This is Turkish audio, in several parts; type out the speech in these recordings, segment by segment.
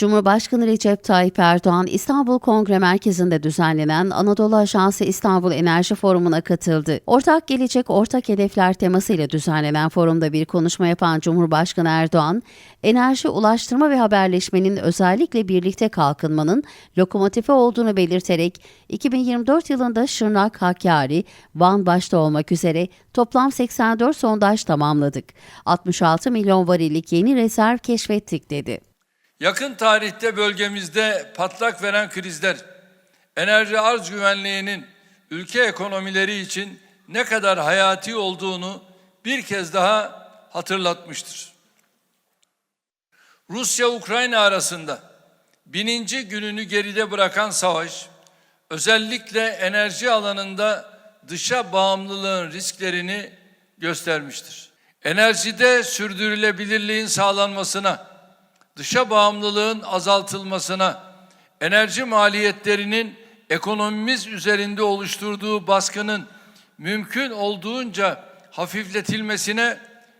Cumhurbaşkanı Recep Tayyip Erdoğan İstanbul Kongre Merkezi'nde düzenlenen Anadolu Ajansı İstanbul Enerji Forumu'na katıldı. Ortak Gelecek, Ortak Hedefler temasıyla düzenlenen forumda bir konuşma yapan Cumhurbaşkanı Erdoğan, enerji, ulaştırma ve haberleşmenin özellikle birlikte kalkınmanın lokomotifi olduğunu belirterek 2024 yılında Şırnak, Hakkari, Van başta olmak üzere toplam 84 sondaj tamamladık. 66 milyon varillik yeni rezerv keşfettik dedi. Yakın tarihte bölgemizde patlak veren krizler, enerji arz güvenliğinin ülke ekonomileri için ne kadar hayati olduğunu bir kez daha hatırlatmıştır. Rusya-Ukrayna arasında bininci gününü geride bırakan savaş, özellikle enerji alanında dışa bağımlılığın risklerini göstermiştir. Enerjide sürdürülebilirliğin sağlanmasına, dışa bağımlılığın azaltılmasına, enerji maliyetlerinin ekonomimiz üzerinde oluşturduğu baskının mümkün olduğunca hafifletilmesine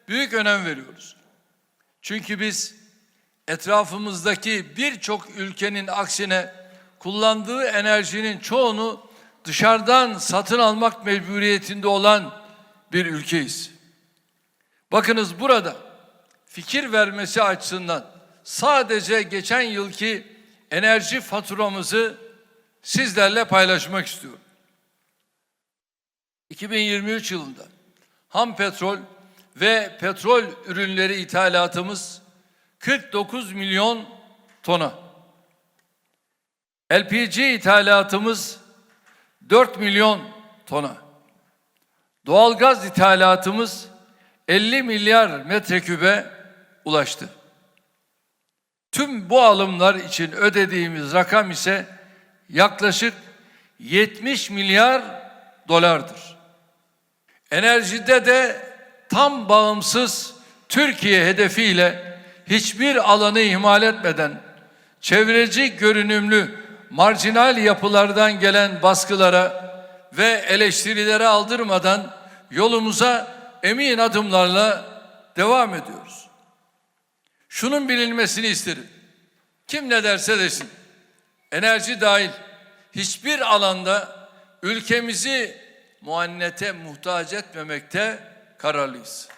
büyük önem veriyoruz. Çünkü biz etrafımızdaki birçok ülkenin aksine kullandığı enerjinin çoğunu dışarıdan satın almak mecburiyetinde olan bir ülkeyiz. Bakınız burada fikir vermesi açısından sadece geçen yılki enerji faturamızı sizlerle paylaşmak istiyorum. 2023 yılında ham petrol ve petrol ürünleri ithalatımız 49 milyon tona. LPG ithalatımız 4 milyon tona. Doğalgaz ithalatımız 50 milyar metrekübe ulaştı. Tüm bu alımlar için ödediğimiz rakam ise yaklaşık 70 milyar dolardır. Enerjide de tam bağımsız Türkiye hedefiyle hiçbir alanı ihmal etmeden çevreci görünümlü marjinal yapılardan gelen baskılara ve eleştirilere aldırmadan yolumuza emin adımlarla devam ediyoruz. Şunun bilinmesini isterim. Kim ne derse desin. Enerji dahil hiçbir alanda ülkemizi muannete muhtaç etmemekte kararlıyız.